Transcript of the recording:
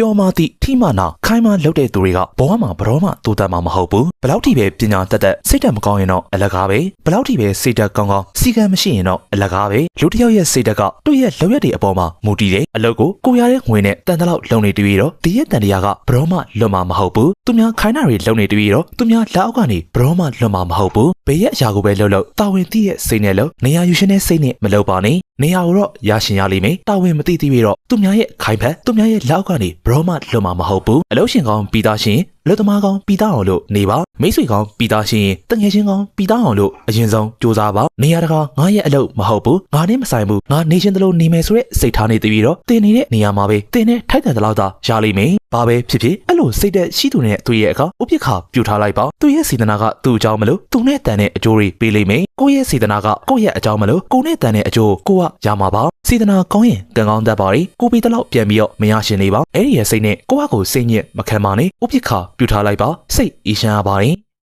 ပျော်မာသည့်ထိမနာခိုင်းမလုပ်တဲ့သူတွေကဘဝမှာဘရောမှတိုးတက်မှာမဟုတ်ဘူးဘလောက်ထိပဲပညာတက်တက်စိတ်ဓာတ်မကောင်းရင်တော့အလကားပဲဘလောက်ထိပဲစိတ်ဓာတ်ကောင်းကောင်းစီကံမရှိရင်တော့အလကားပဲလူတစ်ယောက်ရဲ့စိတ်ဓာတ်ကသူ့ရဲ့လုပ်ရက်တွေအပေါ်မှာမူတည်တယ်အလုပ်ကိုကိုရတဲ့ငွေနဲ့တန်တလောက်လုံနေတပြီးတော့ဒီရဲ့တန်တရားကဘရောမှလွတ်မှာမဟုတ်ဘူးသူများခိုင်းတာတွေလုံနေတပြီးတော့သူများလက်အောက်ကနေဘရောမှလွတ်မှာမဟုတ်ဘူးဘေးရဲ့အရာကိုပဲလှုပ်လို့တာဝန်သိရဲ့စိတ်နဲ့လို့နေရာယူရှင်တဲ့စိတ်နဲ့မလုပ်ပါနဲ့နေရာကိုတော့ရရှင်ရလိမ့်မယ်တာဝန်မသိသေးပြီးတော့သူများရဲ့ခိုင်ဖက်သူများရဲ့လက်အောက်ကနေဘရောမှလွတ်မှာမဟုတ်ဘူးအလို့ရှင်ကောင်းပြီးသားရှင်လူသမားကောင်းပြီးသားအောင်လို့နေပါ မိတ်ဆွေကောင်းပြီးသားရှင်တငယ်ချင်းကောင်းပြီးသားအောင်လို့အရင်ဆုံးစူးစမ်းပါနေရာတကာငါရဲ့အလုပ်မဟုတ်ဘူးငါနဲ့မဆိုင်ဘူးငါနေချင်းတလို့နေမယ်ဆိုတဲ့စိတ်ထားနေတပြီးတော့တင်နေတဲ့နေရာမှာပဲတင်နဲ့ထိုက်တယ်တလောက်သာရလိမ့်မယ်ဘာပဲဖြစ်ဖြစ်အဲ့လိုစိတ်သက်ရှိသူနဲ့တွေ့ရဲ့အခါဥပိ္ပခာပြူထားလိုက်ပါသူ့ရဲ့စေတနာကသူ့အကြောင်းမလို့သူနဲ့တန်တဲ့အကျိုးတွေပေးလိမ့်မယ်ကိုယ့်ရဲ့စေတနာကကိုယ့်ရဲ့အကြောင်းမလို့ကိုနဲ့တန်တဲ့အကျိုးကိုကရမှာပါစေတနာကောင်းရင်ကံကောင်းတတ်ပါရီကိုပြီးတလောက်ပြန်ပြီးတော့မရရှင်နေပါအဲ့ဒီရဲ့စိတ်နဲ့ကိုယ့်ဟာကိုယ်စိတ်ညစ်မခံပါနဲ့ဥပိ္ပခာပြူထားလိုက်ပါစိတ်အေးချမ်းပါရင်